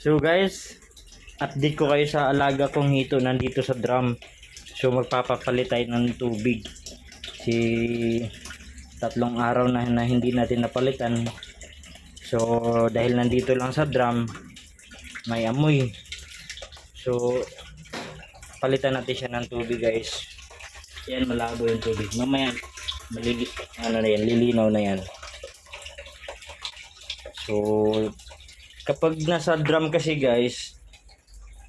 So guys, update ko kayo sa alaga kong hito nandito sa drum. So magpapapalit tayo ng tubig. Si tatlong araw na, na hindi natin napalitan. So dahil nandito lang sa drum, may amoy. So palitan natin siya ng tubig guys. Yan malabo yung tubig. Mamaya malili ano na yan, lilinaw na yan. So kapag nasa drum kasi guys,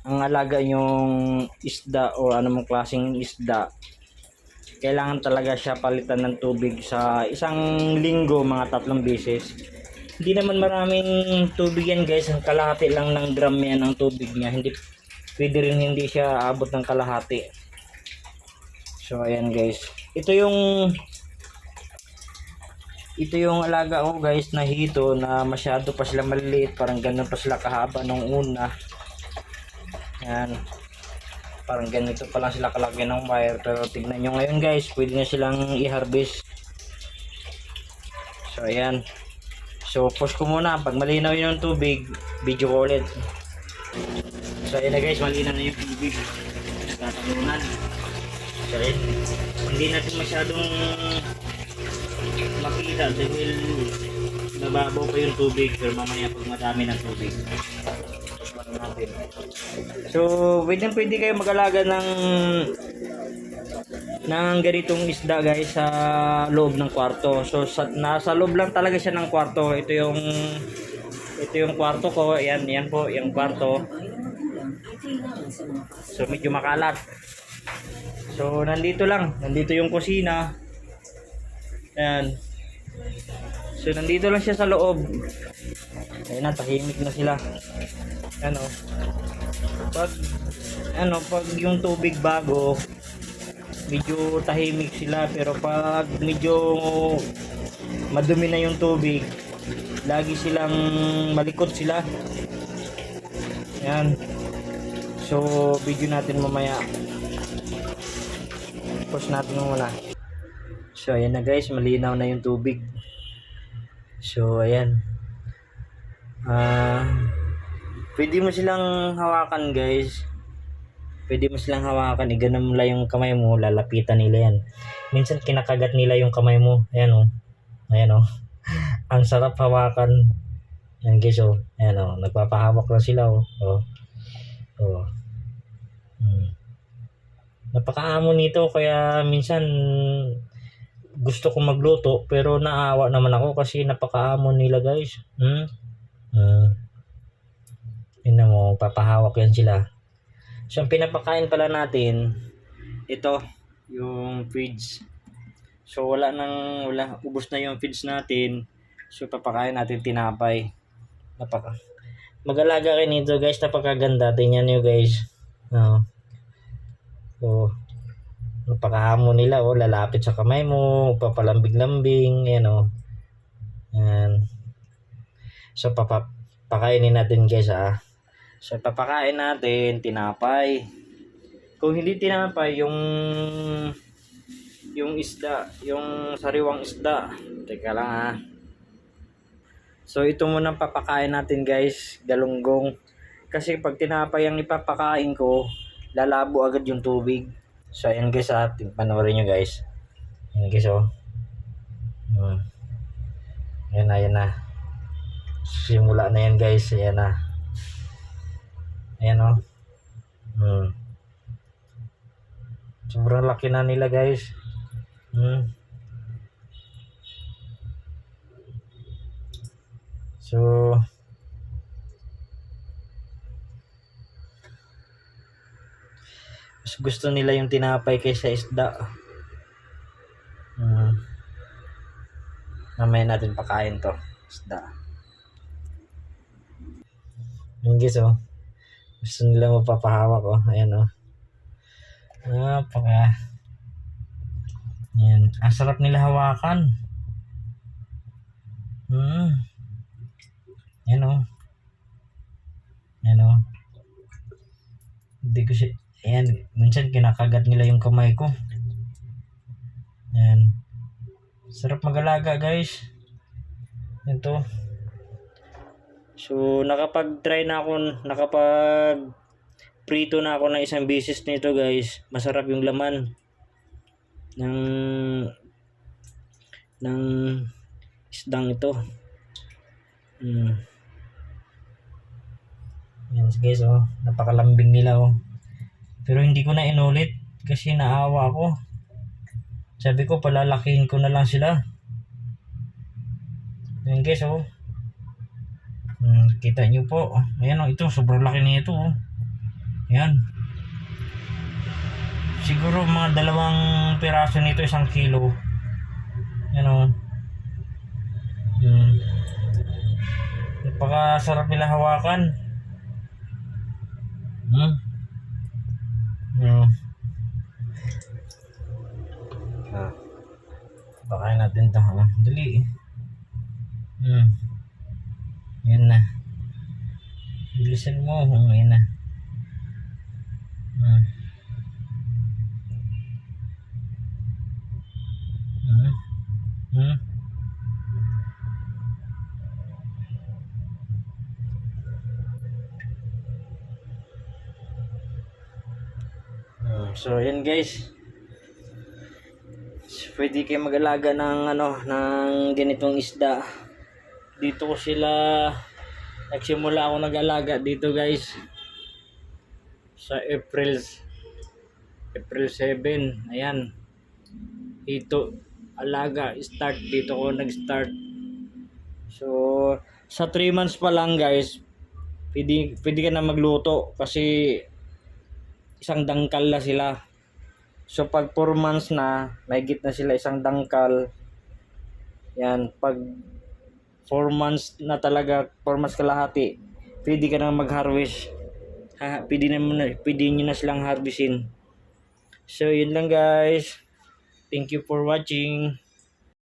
ang alaga yung isda o anumang klaseng isda, kailangan talaga siya palitan ng tubig sa isang linggo, mga tatlong beses. Hindi naman maraming tubig yan guys, ang kalahati lang ng drum yan ang tubig niya. Hindi, pwede rin hindi siya abot ng kalahati. So ayan guys, ito yung ito yung alaga ko guys na hito na masyado pa sila maliliit parang ganun pa sila kahaba nung una. Yan. Parang ganito pa lang sila kalaki ng wire. Pero tignan nyo ngayon guys pwede na silang i-harvest. So ayan. So push ko muna. Pag malinaw yung tubig video ko ulit. So ayan na guys malinaw na yung tubig. Nagtatalunan so ayan. Hindi natin masyadong makita dahil nababaw pa yung tubig pero mamaya pag madami ng tubig ano so pwede pwede kayo mag-alaga ng ng ganitong isda guys sa loob ng kwarto. So sa, nasa loob lang talaga siya ng kwarto. Ito yung ito yung kwarto ko. Yan yan po yung kwarto. So medyo makalat. So nandito lang. Nandito yung kusina Ayan. So, nandito lang siya sa loob. Ayan na, tahimik na sila. Ano. Pag, ano, pag yung tubig bago, medyo tahimik sila. Pero pag medyo madumi na yung tubig, lagi silang malikot sila. Ayan. So, video natin mamaya. Pause natin muna. So, ayan na guys, malinaw na yung tubig. So, ayan. Ah, pwede mo silang hawakan guys. Pwede mo silang hawakan, iganon mo lang yung kamay mo, lalapitan nila yan. Minsan kinakagat nila yung kamay mo. Ayan oh. Ayan oh. Ang sarap hawakan. Ayan guys oh. Ayan oh. Nagpapahawak lang sila oh. Oh. Oh. Hmm. Napakaamo nito kaya minsan gusto ko magluto pero naawa naman ako kasi napakaamon nila guys. Hmm? Hmm. Tingnan mo, papahawak yan sila. So, ang pinapakain pala natin, ito, yung feeds. So, wala nang, wala, ubos na yung feeds natin. So, papakain natin tinapay. Napaka, mag-alaga kayo nito guys, napakaganda. Tingnan nyo guys. No. So, napakahamon nila oh. Lalapit sa kamay mo papalambing-lambing yan oh. Yan. So papa pakainin natin guys ah. So papakain natin tinapay. Kung hindi tinapay yung yung isda yung sariwang isda. Teka lang ah. So ito muna papakain natin guys galunggong. Kasi pag tinapay ang ipapakain ko lalabo agad yung tubig So, ayan guys ha. Panoorin nyo guys. Ayan guys oh. Hmm. Ayan na, ayan na. Simula na yan guys. Ayan na. Ayan oh. Hmm. Sobrang laki na nila guys. Hmm. So, mas gusto nila yung tinapay kaysa isda. Hmm. Mamaya natin pakain to. Isda. Yung guys oh. Gusto nila mapapahawak oh. Ayan oh. Napaka. Yan. Ang sarap nila hawakan. Hmm. Yan oh. Yan oh. Hindi ko siya Ayan, minsan kinakagat nila yung kamay ko. Ayan. Sarap mag-alaga guys. Ito. So, nakapag-try na ako, nakapag prito na ako ng isang beses nito guys. Masarap yung laman ng ng isdang ito. Hmm. Yan guys oh, napakalambing nila oh. Pero hindi ko na inulit kasi naawa ako. Sabi ko palalakihin ko na lang sila. Yan guys oh. Hmm, kita nyo po. Ayan oh, ito sobrang laki nito oh. Ayan. Siguro mga dalawang piraso nito isang kilo. Yan oh. Hmm. Napakasarap nila hawakan. Hmm. Hmm. Ah. Bakain natin ito. Ha? Dali. Hmm. Yan na. Bilisan mo. Yan na. So, yan guys. Pwede kayo mag-alaga ng ano, ng ganitong isda. Dito ko sila nagsimula ako nag-alaga dito guys. Sa April April 7. Ayan. Dito alaga start dito ko nag-start. So, sa 3 months pa lang guys, pwede, pwede ka na magluto kasi isang dangkal na sila. So pag 4 months na, may na sila isang dangkal. Yan, pag 4 months na talaga, 4 months kalahati, pwede ka na mag-harvest. Ha, pwede, na, pwede nyo na silang harvestin. So yun lang guys. Thank you for watching.